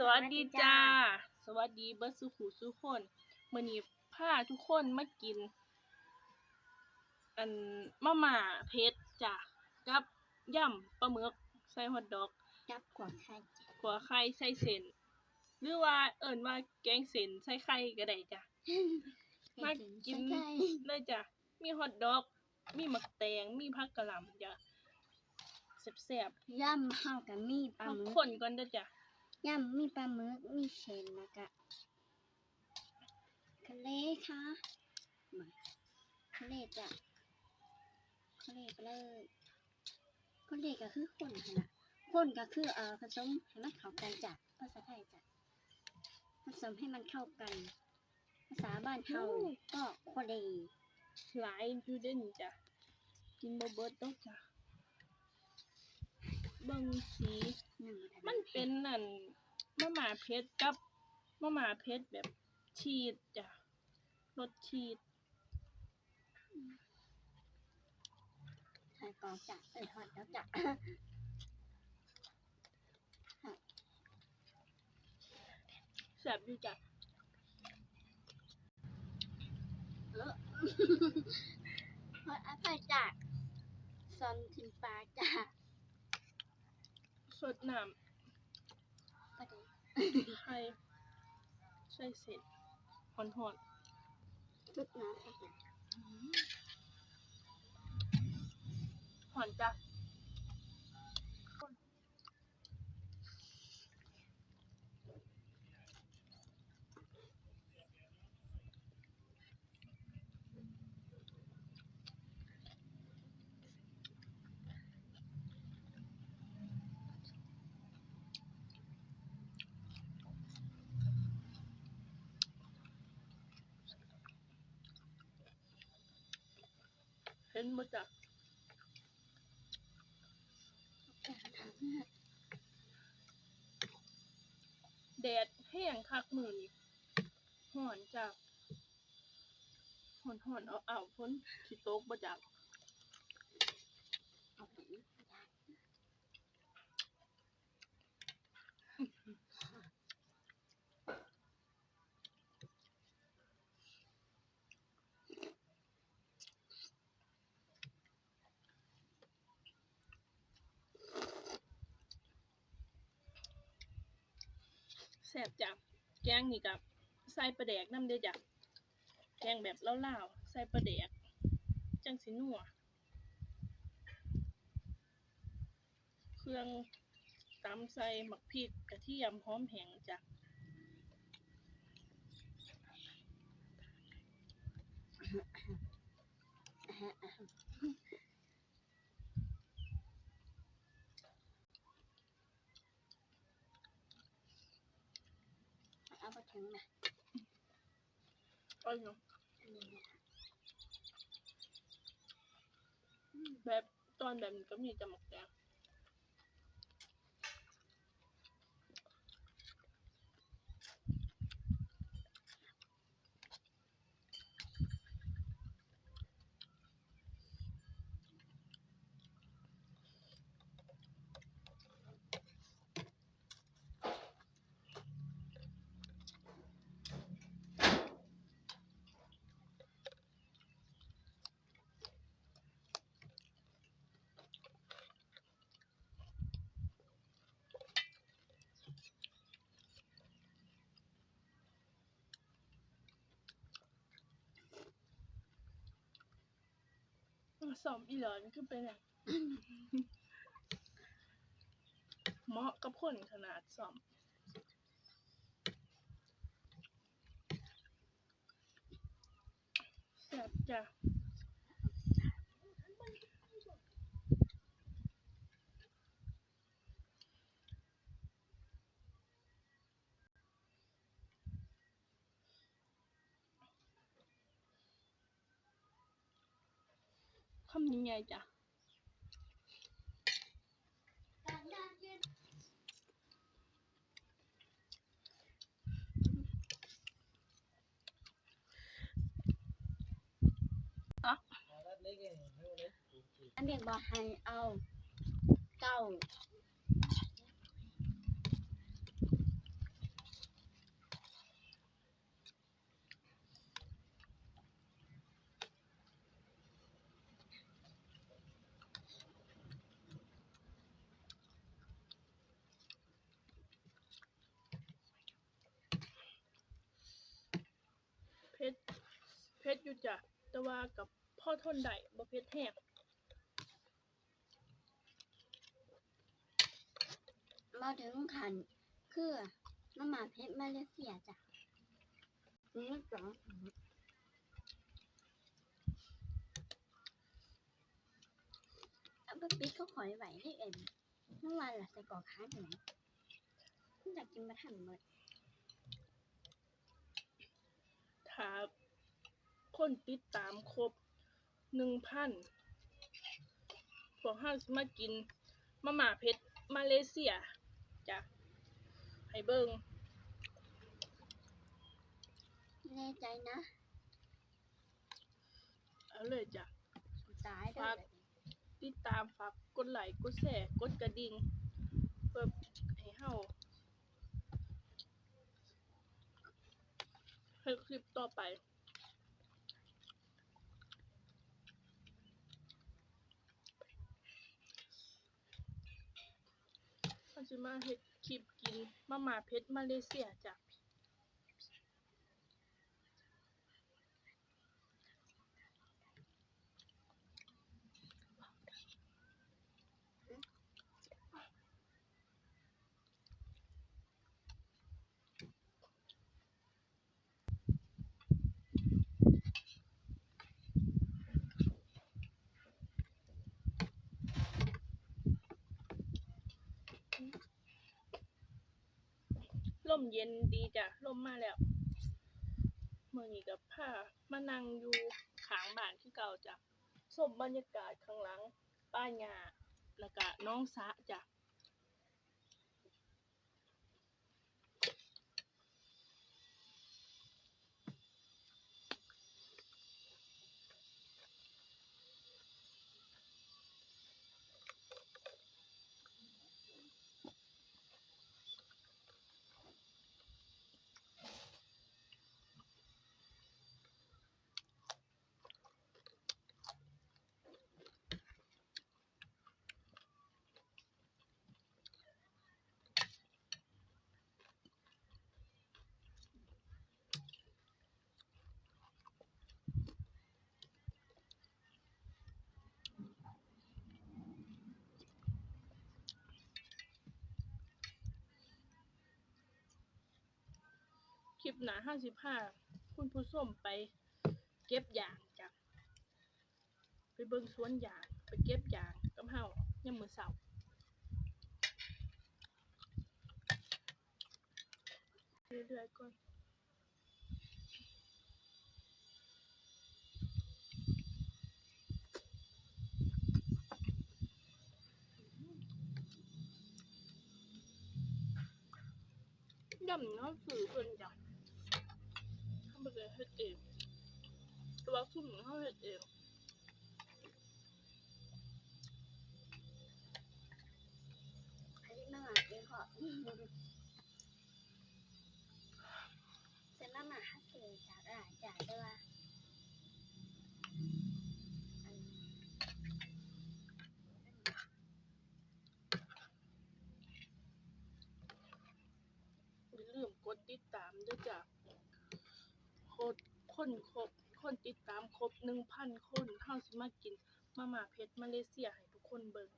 สวัสดีจ้า สวัสดีเบิร์ดสุขุสุคนมื่อนี้พาทุกคนมากิน อันมะหม่าเพชรจ้ะกับย่ำปลาหมึกใส่ฮอทดอกจับกว่าใครขัวไข่ใส่เส้นหรือว่าเอิ่นว่าแกงเส้นใส่ไข่ก็ได้จ้ะมากินใช่เลยจ้ะมีฮอทดอก มีหมักแตงมีผักกะหล่ำจ้ะแซ่บย่ำเข้ากับมีปๆลามาหมึกคนก่อนเด้อจ้ะ ย่ำมีปลาหมึกมีเชนแล้วก็ทะเลค่ะมาทะเลจ้ะทะเลไปเลยทะเลก็คือคนหั่นนะคนก็คือเอ่อผสมให้มันเข้ากันจ้ะภาษาไทยจ้ะผสมให้มันเข้ากัน ภาษาบ้านเฮาก็โคเลหลายอยู่เด้อนี่จ้ะกินบ่เบิดดอกจ้ะเบิ่งสีหนึ่งมันเป็นนั่น มะหม่าเพชรกับมะหม่าเพชรแบบชีสจ้ะรสชีสใส่กรอกจ้ะเออทอดแล้วจ้ะแซ่บอยู่จ้ะเออทอดอภัยจ้ะซอนทิมปลาจ้ะสดน้ประ เดี๋ยวำไข่ใส่เสร็จหอนหอนจุดน้ำให้เห็นหอนจ้ะ ห็นมาจ้ะแดดแห้งคักมือนี่หอนจากหอนหอนเอาเอาพ้นสิโตกมาจากอาไปอีกจ้ะ แซ่บจ้ะแกงนี่กับใส่ปลาแดกน้ำเด้อจ้ะแกงแบบลาวๆใส่ปลาแดก จังสินัวเครื่องตำใส่หมักพริกกระเทียมหอมแห้งจ้ะ เอาไป ถึงนะก็อยู่อันนี้นะแบบตอนแบบนี้ก็มีจะหมักแดง สมอีหลอนคือเป็นอย่าง เหมาะกับคนขนาดสอมแซ่บจ้ะ คำนี้ไงจ้ะอันเรียกบอกให้เอาเก้า จ้ะ แต่ว่ากับพ่อทนได้บ่เผ็ดแห้งมาถึงขันคือมาม่าเพชรมาเลเซียจ้ะนี่จ้ะเอาไปปิดเขาขอยไหวได้เอ็มเมื่อวานล่ะใส่กรอกค้างอยู่ไหนคุณอยากกินมาทันหมดถ้า คนติดตามครบหนึ่งพันพวกเราสิมากินมาม่าเผ็ดมาเลเซียจ้ะให้เบิ่งแน่ใจนะเอาเลยจ้ะตายเด้อติดตามฝากกดไลค์กดแชร์กดกระดิ่งเพื่อให้เฮาให้คลิปต่อไป เราจะ มาเฮ็ดคลิปกินมาม่าเผ็ดมาเลเซียจ้ะ ล มเย็นดีจ้ะลมมาแล้วเมื่อนี้กับผ้ามานั่งอยู่ขางบ้านที่เก่าจ้ะสมบรรยากาศข้างหลังป้าหญ้าแล้วก็น้องสะจ้ะ ลิปหนาห้าสิบห้าคุณผู้ชมไปเก็บยางจ้ะไปเบิ่งสวนยางไปเก็บยางกับเฮายามมื้อเช้าเรื่อยๆก่อนยำเนาะสื่อเพิ่นจ้ะ ทำไปเลยเฮ็ดเองตัวาซุ่มเขาเฮ็ดเองอันนี้มาม่าเองขอเซ็นมาม่าฮัสเซจากหลายจากด้วยอย่าลืมกดติดตามด้วยจ้ะ คนครบคนติดตามครบหนึ่งพันคนเฮาสิมากินมาม่าเผ็ดมาเลเซียให้ทุกคนเบิ่ง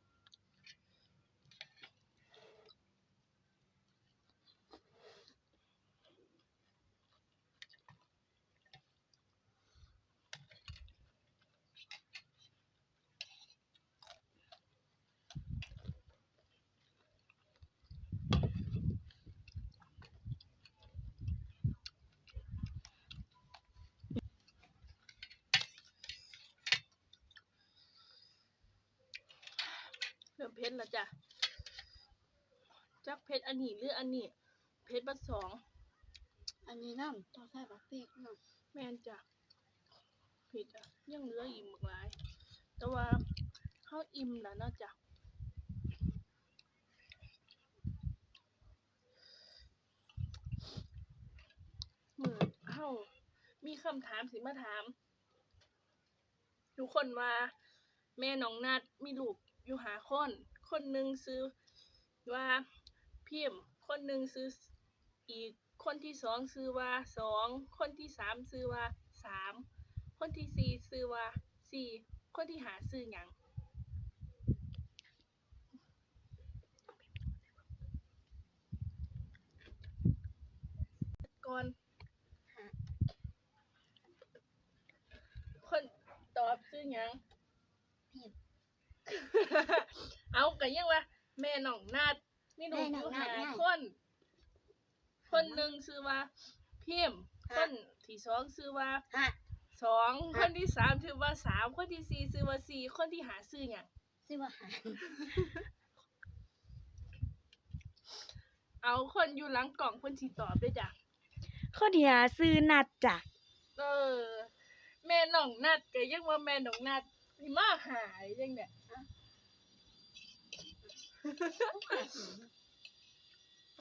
เริ่มเผ็ดแล้วจ้ะจักเผ็ดอันนี้หรืออันนี้เผ็ดบัดสอง อันนี้น้ำต้องใส่บักเปีกน้ำแม่นจ้ะเผ็ดอะยังเหลืออีกหมากหลาย แต่ว่าเฮาอิ่มแล้วเนาะจ้ะเมื่อเฮามีคำถามสิมาถาม ทุกคนว่า แม่น้องนัดมีลูก อยู่หาคน คนหนึ่งซื้อว่าพิมพ์ คนหนึ่งซื้ออีก คนที่สองซื้อว่าสอง คนที่สามซื้อว่าสาม คนที่สี่ชื่อว่าสี่คนที่หาชื่อหยังก่อนค่ะคนตอบชื่อหยังพิมพ์เอา กันยังว่า แม่น้องนาดมีหนูแม่อน้องยู่นาหาดไงคน คนหนึ่งชื่อว่าพิมพ์ค่ะคนที่สองชื่อว่าฮะสองค่ะคนที่สามชื่อว่าสามคนที่สี่ชื่อว่าสี่คนที่หาชื่อหยังชื่อว่าหาเอาคนอยู่หลังกล่องคนที่ตอบด้วยจ้ะข้อที่หาซื้อนัดจ้ะเออแม่น้องนัดก็ยังว่าแม่น้องนัดสิมาหายยังเนี่ย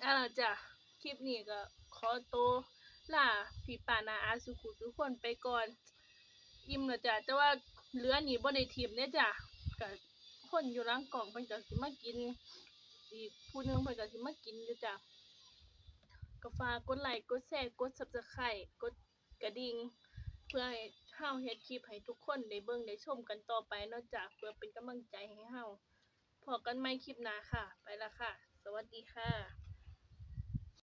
อ่าจ้ะ คลิปนี้ก็ขอตัวล่าพี่ปานาอาสุขุทุกคนไปก่อน อิ่มแล้วจ้ะ แต่ว่าเหลือหนีบ่ได้ทิมเนี่ยจ้ะก็คนอยู่หลังกล่องเพิ่นก็สิมากิน อีกผู้หนึงเพิ่นก็สิมากินอยู่จ้ะก็ฝากกดไลค์กดแชร์กด Subscribe กดกระดิ่ง เพื่อให้เฮาเฮ็ดคลิปให้ทุกคนได้เบิ่งได้ชมกันต่อไปเนาะจ้ะเพื่อเป็นกำลังใจให้เฮา พบกันใหม่คลิปหน้าค่ะ ไปละค่ะ สวัสดีค่ะ